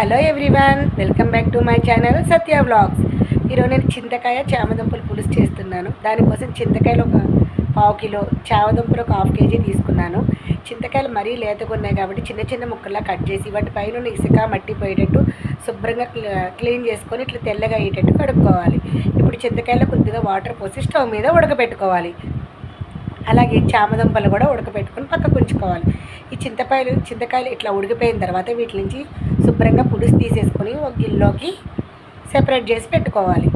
Hello everyone welcome back to my channel Satya blogs ఈరోజు నేను చింతకాయ చామదుంపలు పులుసు చేస్తున్నాను. దానికోసం చింతకాయలు ఒక పావు కిలో చామదుంపలు ఒక హాఫ్ కేజీ తీసుకున్నాను. చింతకాయలు మరీ లేతగా ఉన్నాయి కాబట్టి చిన్న చిన్న ముక్కల్లా కట్ చేసి వాటి పైన ఇసుక మట్టి పోయేటట్టు శుభ్రంగా క్లీన్ చేసుకొని ఇట్లా తెల్లగా అయ్యేటట్టు కడుక్కోవాలి. ఇప్పుడు చింతకాయలో కొద్దిగా వాటర్ పోసి స్టవ్ మీద ఉడకబెట్టుకోవాలి. అలాగే చామదుంపలు కూడా ఉడకబెట్టుకొని పక్కకు ఉంచుకోవాలి. ఈ చింతపాయలు చింతకాయలు ఇట్లా ఉడికిపోయిన తర్వాత వీటి నుంచి శుభ్రంగా పులుసు తీసేసుకొని ఒక గిన్నెలోకి సెపరేట్ చేసి పెట్టుకోవాలి.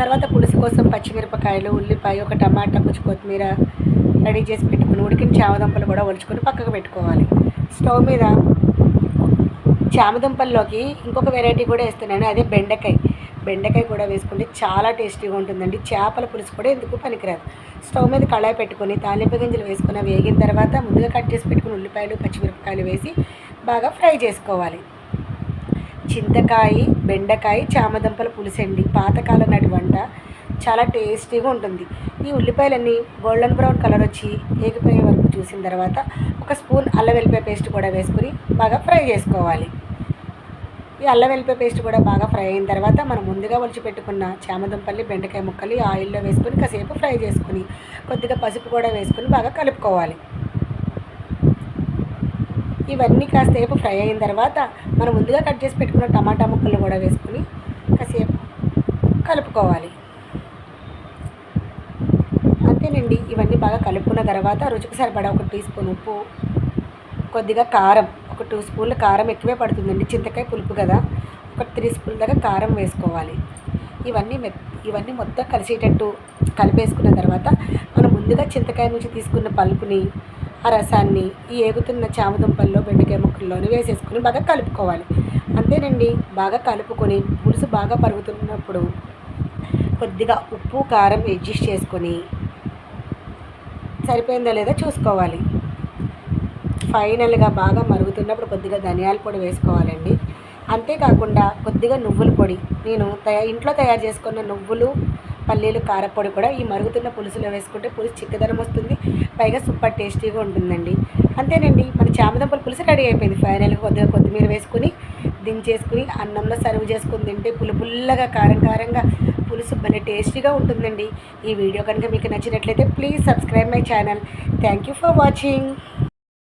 తర్వాత పులుసు కోసం పచ్చిమిరపకాయలు ఉల్లిపాయ ఒక టమాటా కొంచెం కొత్తిమీర రెడీ చేసి పెట్టుకుని ఉడికిన చామదుంపలు కూడా ఒలుచుకొని పక్కకు పెట్టుకోవాలి. స్టవ్ మీద చామదుంపల్లోకి ఇంకొక వెరైటీ కూడా వేస్తున్నాను అదే బెండకాయ. బెండకాయ కూడా వేసుకుంటే చాలా టేస్టీగా ఉంటుందండి. చేపల పులుసు కూడా ఎందుకు పనికిరాదు. స్టవ్ మీద కళాయి పెట్టుకొని తాలింపు గింజలు వేసుకుని వేగిన తర్వాత ముందుగా కట్ చేసి పెట్టుకుని ఉల్లిపాయలు పచ్చిమిరపకాయలు వేసి బాగా ఫ్రై చేసుకోవాలి. చింతకాయ బెండకాయ చామదుంపల పులుసండి పాతకాలం నాటి వంట. చాలా టేస్టీగా ఉంటుంది. ఈ ఉల్లిపాయలన్నీ గోల్డెన్ బ్రౌన్ కలర్ వచ్చి ఏగిపోయే వరకు చూసిన తర్వాత ఒక స్పూన్ అల్లం వెల్లిపాయ పేస్ట్ కూడా వేసుకుని బాగా ఫ్రై చేసుకోవాలి. ఈ అల్లం వెల్లిపాయ పేస్ట్ కూడా బాగా ఫ్రై అయిన తర్వాత మనం ముందుగా ఒలిచిపెట్టుకున్న చామదంపల్లి చామదుంపల్లి బెండకాయ ముక్కలు ఈ ఆయిల్లో వేసుకొని కాసేపు ఫ్రై చేసుకుని కొద్దిగా పసుపు కూడా వేసుకుని బాగా కలుపుకోవాలి. ఇవన్నీ కాసేపు ఫ్రై అయిన తర్వాత మనం ముందుగా కట్ చేసి పెట్టుకున్న టమాటా ముక్కలు కూడా వేసుకుని కాసేపు కలుపుకోవాలి. అంతేనండి ఇవన్నీ బాగా కలుపుకున్న తర్వాత రుచికి సరిపడా ఒక టీ స్పూన్ ఉప్పు కొద్దిగా కారం ఒక టూ స్పూన్ల కారం ఎక్కువే పడుతుందండి. చింతకాయ పులుపు కదా. ఒక త్రీ స్పూన్ దాకా కారం వేసుకోవాలి. ఇవన్నీ మె ఇవన్నీ మొత్తం కలిసేటట్టు కలిపేసుకున్న తర్వాత మనం ముందుగా చింతకాయ నుంచి తీసుకున్న పలుపుని ఆ రసాన్ని ఈ ఏగుతున్న చామదుంపల్లో బెండకాయ ముక్కల్లోని వేసేసుకుని బాగా కలుపుకోవాలి. అంతేనండి. బాగా కలుపుకొని పులుసు బాగా పరుగుతున్నప్పుడు కొద్దిగా ఉప్పు కారం అడ్జస్ట్ చేసుకొని సరిపోయిందో లేదో చూసుకోవాలి. ఫైనల్గా బాగా మరుగుతున్నప్పుడు కొద్దిగా ధనియాల పొడి వేసుకోవాలండి. అంతేకాకుండా కొద్దిగా నువ్వుల పొడి. నేను తయా ఇంట్లో తయారు చేసుకున్న నువ్వులు పల్లీలు కారపొడి కూడా ఈ మరుగుతున్న పులుసులో వేసుకుంటే పులుసు చిక్కదనం వస్తుంది పైగా సూపర్ టేస్టీగా ఉంటుందండి. అంతేనండి మన చామదంపల పులుసు రెడీ అయిపోయింది. ఫైనల్గా కొద్దిగా కొత్తిమీర వేసుకుని దించేసుకుని అన్నంలో సర్వ్ చేసుకుని తింటే పులుపుల్లగా కారం కారంగా పులుసు భలే టేస్టీగా ఉంటుందండి. ఈ వీడియో కనుక మీకు నచ్చినట్లయితే please subscribe my channel. Thank you for watching.